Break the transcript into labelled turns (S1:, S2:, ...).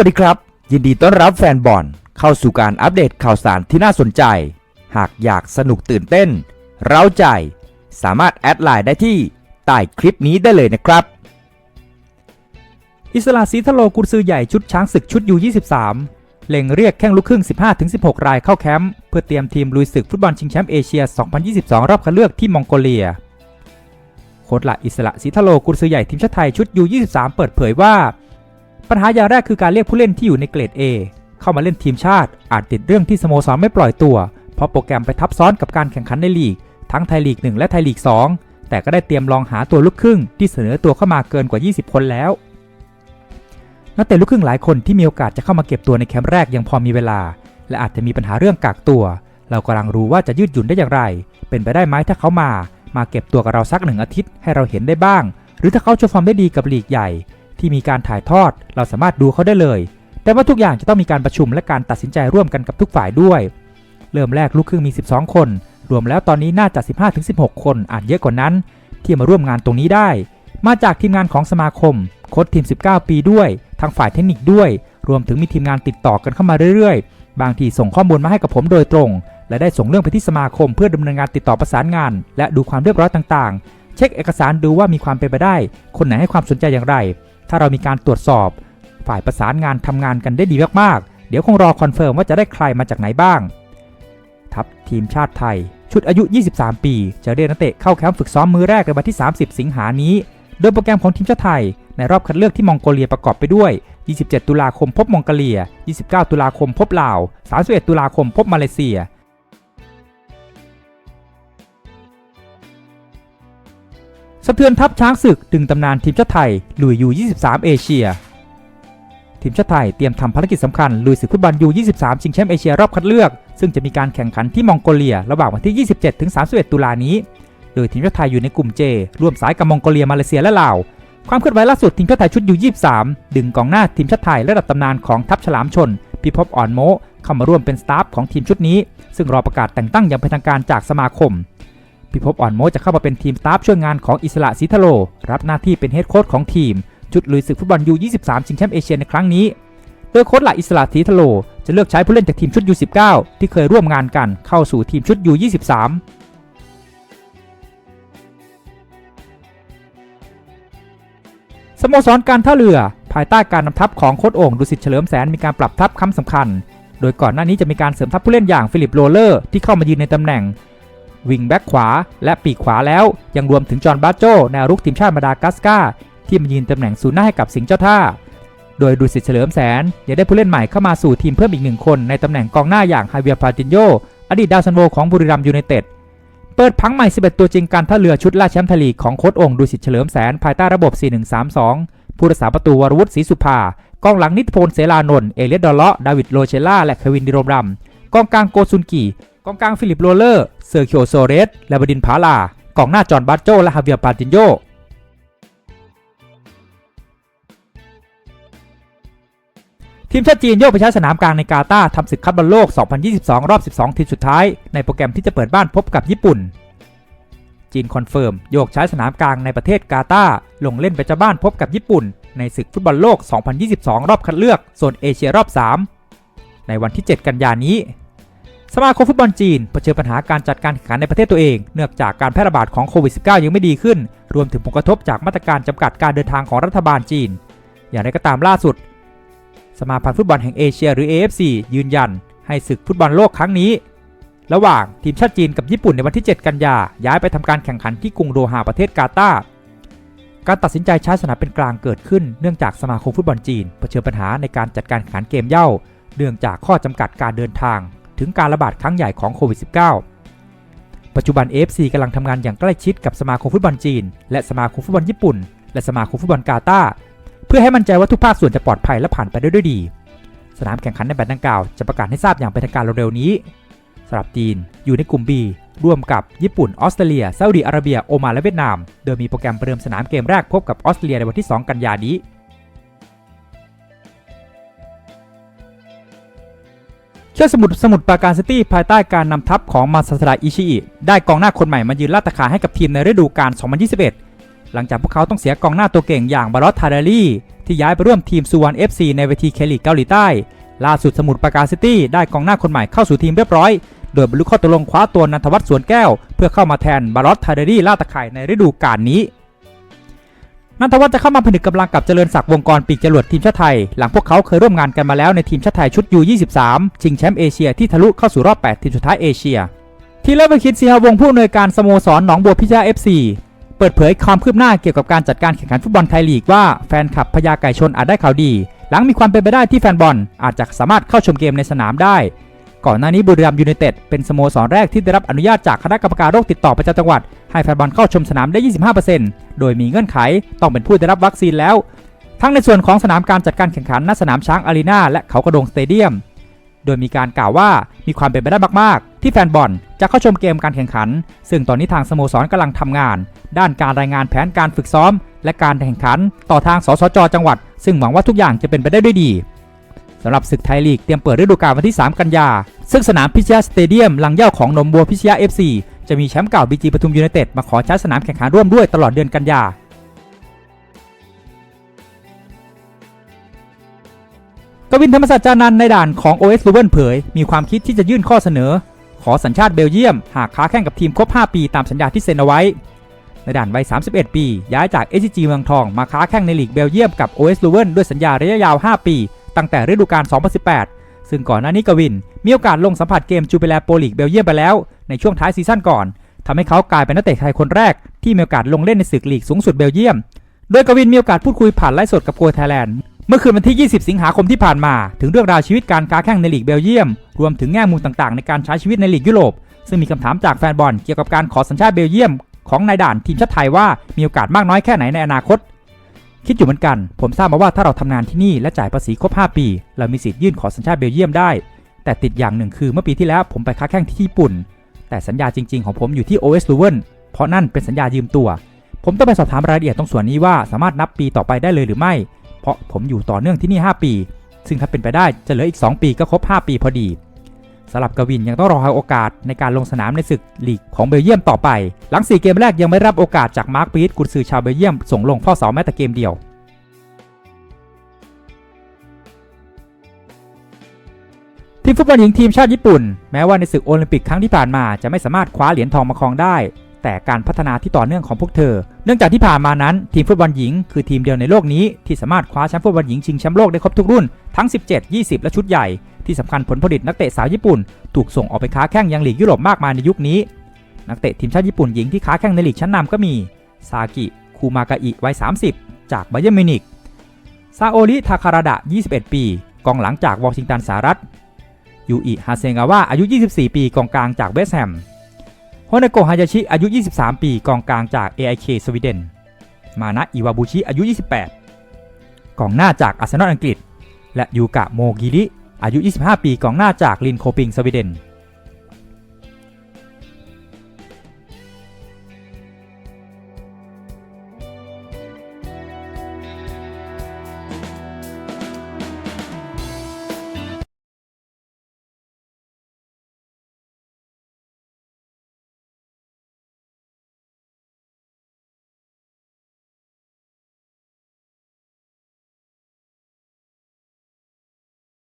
S1: วัสดีครับ ยินดีต้อนรับแฟนบอลเข้าสู่การอัปเดตข่าวสารที่น่าสนใจ หากอยากสนุกตื่นเต้น เร้าใจ สามารถแอดไลน์ได้ที่ใต้คลิปนี้ได้เลยนะครับ อิสระศรีทะโลกุนซือใหญ่ชุดช้างศึกชุดยู23เล็งเรียกแข้งลูกครึ่ง 15-16 รายเข้าแคมป์เพื่อเตรียมทีมลุยศึกฟุตบอลชิงแชมป์เอเชีย 2022 รอบคัดเลือกที่มองโกเลีย โค้ชละอิสระศรีทะโลกุนซือใหญ่ทีมชาติไทยชุดยู23 เปิดเผยว่า ปัญหาอย่างแรกคือการเรียกผู้เล่นที่อยู่ในเกรด A เข้ามาเล่นทีมชาติ อาจติดเรื่องที่สโมสรไม่ปล่อยตัว เพราะโปรแกรมไปทับซ้อนกับการแข่งขันในลีก ทั้งไทยลีก 1 และไทยลีก 2 แต่ก็ได้เตรียมลองหาตัวลูกครึ่งที่เสนอตัวเข้ามาเกินกว่า 20 คนแล้ว นักเตะลูกครึ่งหลายคนที่มีโอกาสจะเข้ามาเก็บตัวในแคมป์แรกยังพอมีเวลา และอาจจะมีปัญหาเรื่องกากตัว เรากำลังรู้ว่าจะยืดหยุ่นได้อย่างไร เป็นไปได้ไหมถ้าเขามา มาเก็บตัวกับเราสักหนึ่งอาทิตย์ให้เราเห็นได้บ้าง หรือถ้าเขาโชว์ฟอร์มได้ดีกับลีกใหญ่ ที่มีการถ่ายทอด เราสามารถดูเขาได้เลย แต่ว่าทุกอย่างจะต้องมีการประชุมและการตัดสินใจร่วมกันกับทุกฝ่ายด้วย เริ่มแรกลูกครึ่งมี 12 คน รวมแล้วตอนนี้น่าจะ 15-16 คนอาจเยอะกว่านั้น ที่มาร่วมงานตรงนี้ได้ มาจากทีมงานของสมาคมโค้ชทีม 19 ปีด้วย ทางฝ่ายเทคนิคด้วย รวมถึงมีทีมงานติดต่อกันเข้ามาเรื่อยๆ บางทีส่งข้อมูลมาให้กับผมโดยตรง และได้ส่งเรื่องไปที่สมาคมเพื่อดำเนินงานติดต่อประสานงาน และดูความเรียบร้อยต่างๆ เช็คเอกสารดูว่ามีความเป็นไปได้ คนไหนให้ความสนใจอย่างไร ถ้าเรามีการตรวจสอบ ฝ่ายประสานงานทำงานกันได้ดีมากๆ เดี๋ยวคงรอคอนเฟิร์มว่าจะได้ใครมาจากไหนบ้าง ทัพทีมชาติไทย ชุดอายุ 23 ปี จะเรียกนักเตะเข้าแคมป์ฝึกซ้อมมือแรกในวันที่ 30 สิงหานี้ โดยโปรแกรมของทีมชาติไทย ในรอบคัดเลือกที่มองโกเลียประกอบไปด้วย 27 ตุลาคมพบมองโกเลีย 29 ตุลาคมพบลาว 31 ตุลาคมพบมาเลเซีย สะเทือนทัพช้างศึกดึงตำนานทีมชาติไทยลุยยู 23 เอเชีย ทีมชาติไทยเตรียมทำภารกิจสำคัญลุยศึกฟุตบอลยู 23 ชิงแชมป์เอเชียรอบคัดเลือก ซึ่งจะมีการแข่งขันที่มองโกเลีย ระหว่างวันที่ 27 ถึง 31 ตุลานี้ โดยทีมชาติไทยอยู่ในกลุ่ม J ร่วมสายกับมองโกเลียมาเลเซียและลาว ความเคลื่อนไหวล่าสุดทีมชาติไทยชุดยู 23 ดึงกองหน้าทีมชาติไทยระดับตำนานของทัพฉลามชนพิภพอ่อนโมเข้ามาร่วมเป็นสตาฟของทีมชุดนี้ ซึ่งรอประกาศแต่งตั้งอย่างเป็นทางการจากสมาคม พิภพอ่อนโมจะเข้ามาเป็นทีมสตาฟช่วยงานของอิสระศรีทะโล รับหน้าที่เป็นเฮดโค้ชของทีมจุดลุยศึกฟุตบอลยู23ชิงแชมป์เอเชียในครั้งนี้ โดยโค้ชหลักอิสระศรีทะโล จะเลือกใช้ผู้เล่นจากทีมชุดยู19 ที่เคยร่วมงานกันเข้าสู่ทีมชุดยู23 สโมสรการท่าเรือ ภายใต้การนำทัพของโค้ชโอ่งดุสิตเฉลิมแสนมีการปรับทัพคำสำคัญ โดยก่อนหน้านี้จะมีการเสริมทัพผู้เล่นอย่างฟิลิปโรเลอร์ที่เข้ามายืนในตำแหน่ง วิงแบ็กขวา และปีกขวาแล้ว ยังรวมถึงจอห์นบาโจแนวรุกทีมชาติมาดากัสการ์ที่มายืนตำแหน่งศูนย์หน้าให้กับสิงห์เจ้าท่า โดยดุสิตเฉลิมแสนยังได้ผู้เล่นใหม่เข้ามาสู่ทีมเพิ่มอีกหนึ่งคนในตำแหน่งกองหน้าอย่างฮเวียร์พาตินโยอดีตดาวซันโวของบุรีรัมย์ยูไนเต็ดเปิดพังใหม่ 11 ตัวจริงการท่าเรือชุดล่าแชมป์ทยลีกของโค้ชองดุสิตเฉลิมแสนภายใต้ระบบ 4132 ผู้รักษาประตูวรวุฒิศรีสุภากองหลังนิตพลเสลานนท์เอเลียดดอลเลาะดาวิดโรเชล่าและเควินดิโรมรัมกองกลางโกซุนกีกองกลางฟิลิปโรเลอร์ เซอร์เคิโอโซเรส และบดินผาลากองหน้าจอห์นบาโจและฮาเวียร์ปาตินโยทีมชาติจีนโยกไปใช้สนามกลางในกาตาร์ทำศึกคัดบอลโลก 2022 รอบ 12 ทีมสุดท้าย ในโปรแกรมที่จะเปิดบ้านพบกับญี่ปุ่น จีนคอนเฟิร์ม โยกใช้สนามกลางในประเทศกาตาร์ลงเล่นไปเจ้าบ้านพบกับญี่ปุ่น ในศึกฟุตบอลโลก 2022 รอบคัดเลือกโซนเอเชียรอบ 3 ในวันที่ 7 กันยานี้ สมาคมฟุตบอลจีนเผชิญปัญหาการจัดการแข่งขันในประเทศตัวเอง เนื่องจากการแพร่ระบาดของโควิด -19 ยังไม่ดีขึ้น รวมถึงผลกระทบจากมาตรการจำกัดการเดินทางของรัฐบาลจีน อย่างไรก็ตามล่าสุด สมาพันธ์ฟุตบอลแห่งเอเชียหรือ AFC ยืนยัน ให้ศึกฟุตบอลโลกครั้งนี้ ระหว่างทีมชาติจีนกับญี่ปุ่นในวันที่ 7 กันยา ย้ายไปทำการแข่งขันที่กรุงโดฮาประเทศกาตาร์การตัดสินใจใช้สนามเป็นกลางเกิดขึ้นเนื่องจากสมาคมฟุตบอลจีนเผชิญปัญหาในการจัดการแข่งขันเกมเย้าเนื่องจากข้อจำกัดการเดินทาง ถึงการระบาดครั้งใหญ่ของโควิด -19 ปัจจุบัน AFC กำลังทำงานอย่างใกล้ชิดกับสมาคมฟุตบอลจีน และสมาคมฟุตบอลญี่ปุ่น และสมาคมฟุตบอลกาตาร์เพื่อให้มั่นใจว่าทุกภาคส่วนจะปลอดภัยและผ่านไปได้ด้วยดี สนามแข่งขันในแบบดังกล่าวจะประกาศให้ทราบอย่างเป็นทางการเร็วๆนี้สำหรับจีนอยู่ในกลุ่ม B ร่วมกับญี่ปุ่น ออสเตรเลียซาอุดิอาระเบีย โอมานและเวียดนาม โดยมีโปรแกรมประเดิมสนามเกมแรกพบกับออสเตรเลียในวันที่ 2 กันยายนนี้ เชื่อสมุทรสมุทรปราการซิตี้ภายใต้การนำทัพของมาซาสระอิชิอิได้กองหน้าคนใหม่มายืนลาดตาขาให้กับทีมในฤดูกาล 2021 หลังจากพวกเขาต้องเสียกองหน้าตัวเก่งอย่างบารอตทารารีที่ย้ายไปร่วมทีมซูวอน FC ในเวทีเคลีกเกาหลีใต้ ล่าสุดสมุทรปราการซิตี้ได้กองหน้าคนใหม่เข้าสู่ทีมเรียบร้อย โดยบรรลุข้อตกลงคว้าตัวนันทวัฒน์สวนแก้ว เพื่อเข้ามาแทนบารอตทารารีล่าตะไคร่ในฤดูกาลนี้ นันทวัฒน์จะเข้ามาผนึกกำลังกับเจริญศักดิ์วงกรปีกจรวดทีมชาติไทย หลังพวกเขาเคยร่วมงานกันมาแล้วในทีมชาติไทยชุด U23 ชิงแชมป์เอเชียที่ทะลุเข้าสู่รอบ 8 ทีมสุดท้ายเอเชีย ทีเลวอร์คิดซีฮาวงผู้อำนวยการสโมสรหนองบัวพิชยา FC เปิดเผยความคืบหน้าเกี่ยวกับการจัดการแข่งขันฟุตบอลไทยลีกว่าแฟนคลับพญาไก่ชนอาจได้ข่าวดี หลังมีความเป็นไปได้ที่แฟนบอลอาจจะสามารถเข้าชมเกมในสนามได้ ก่อนหน้านี้บุรีรัมย์ยูไนเต็ดเป็นสโมสรแรกที่ได้รับอนุญาตจากคณะกรรมการโรคติดต่อประจำจังหวัด ให้แฟนบอลเข้าชมสนามได้ 25%โดยมีเงื่อนไขต้องเป็นผู้ได้รับวัคซีนแล้ว ทั้งในส่วนของสนามการจัดการแข่งขันณสนามช้างอารีนาและเขากระโดงสเตเดียม โดยมีการกล่าวว่ามีความเป็นไปได้มากๆ ที่แฟนบอลจะเข้าชมเกมการแข่งขัน ซึ่งตอนนี้ทางสโมสรกำลังทำงาน ด้านการรายงานแผนการฝึกซ้อม และการแข่งขัน ต่อทางสสจจังหวัด ซึ่งหวังว่าทุกอย่างจะเป็นไปได้ด้วยดี สำหรับศึกไทยลีกเตรียมเปิดฤดูกาลวันที่ 3 กันยา ซึ่งสนามพิชยาสเตเดียมลังเย้าของนมบัวพิชยา FC จะมีแชมป์เก่าบีจีปทุมยูไนเต็ดมาขอใช้สนามแข่งขันร่วมด้วยตลอดเดือนกันยากวินธรรมศาสตร์จานันในด่านของ OS l u v e n เผย มีความคิดที่จะยื่นข้อเสนอ ขอสัญชาติเบลเยียม หากค้าแข่งกับทีมครบ 5 ปีตามสัญญาที่เซ็นเอาไว้ ในด่านวัย 31 ปี ย้ายจาก SCG เมืองทองมาค้าแข่งในลีกเบลเยียมกับ OS l u v e n ด้วยสัญญาระยะยาว 5 ปี ตั้งแต่ฤดูกาล 2018 ซึ่งก่อนหน้านี้กวิน มีโอกาสลงสัมผัสเกมจูเปแลโปลีกเบลเยียมไปแล้วในช่วงท้ายซีซั่นก่อนทำให้เขากลายเป็นนักเตะไทยคนแรก ที่มีโอกาสลงเล่นในศึกลีกสูงสุดเบลเยียม โดยกวินมีโอกาสพูดคุยผ่านไลฟ์สดกับโกไทยแลนด์เมื่อคืนวันที่ 20 สิงหาคมที่ผ่านมา ถึงเรื่องราวชีวิตการค้าแข่งในลีกเบลเยียม รวมถึงแง่มุมต่างๆ ในการใช้ชีวิตในลีกยุโรป ซึ่งมีคำถามจากแฟนบอลเกี่ยวกับการขอสัญชาติเบลเยียม ของนายด่านทีมชาติไทยว่ามีโอกาสมากน้อยแค่ไหนในอนาคต คิดอยู่เหมือนกัน ผมทราบมาว่าถ้าเราทำงานที่นี่และจ่ายภาษีครบ 5 ปี เรามีสิทธิ์ยื่นขอสัญชาติเบลเยียมได้ แต่ติดอย่างหนึ่งคือเมื่อปีที่แล้วผมไปค้าแข่งที่ญี่ปุ่น แต่สัญญาจริง ๆ ของผมอยู่ที่ OS l u v e n เพราะนั่นเป็นสัญญายืมตัว ผมต้องไปสอบถามรายละเอียดตรงส่วนนี้ว่าสามารถนับปีต่อไปได้เลยหรือไม่ เพราะผมอยู่ต่อเนื่องที่นี่ 5 ปี ซึ่งถ้าเป็นไปได้จะเหลืออีก 2 ปีก็ครบ 5 ปีพอดี สำหรับกวินยังต้องรอให้โอกาสในการลงสนามในศึกลีกของเบลเยียมต่อไป หลัง 4 เกมแรกยังไม่รับโอกาสจากมาร์คปีทกุนซือชาวเบลเยียมส่งลงเฝ้าเสาแม้แต่เกมเดียวทีมฟุตบอลหญิงทีมชาติญี่ปุ่น แม้ว่าในศึกโอลิมปิกครั้งที่ผ่านมาจะไม่สามารถคว้าเหรียญทองมาครองได้ แต่การพัฒนาที่ต่อเนื่องของพวกเธอ เนื่องจากที่ผ่านมานั้น ทีมฟุตบอลหญิง คือทีมเดียวในโลกนี้ที่สามารถคว้าแชมป์ฟุตบอลหญิงชิงแชมป์โลกได้ครบทุกรุ่นทั้ง 17 20 และชุดใหญ่ ที่สำคัญผลผลิตนักเตะสาวญี่ปุ่น ถูกส่งออกไปค้าแข่งยังหลีกยุโรปมากมายในยุคนี้ นักเตะทีมชาติญี่ปุ่นหญิงที่ค้าแข่งในหลีกชั้นนำก็มีซากิคูมากาอิวัย 30 จากไบเยอร์มิวนิกซาโอริทาคาราดะ 21 ปี กองหลังจากวอชิงตันสหรัฐยูอิฮาเซงาวะอายุ 24 ปีกองกลางจากเวสต์แฮม โฮเนโกะฮายาชิอายุ 23 ปีกองกลางจาก AIK สวีเดน มานะอิวาบุชิอายุ 28 กองหน้าจากอาร์เซนอลอังกฤษ และยูกะโมกิริอายุ 25 ปีกองหน้าจากลินโคปิงสวีเดน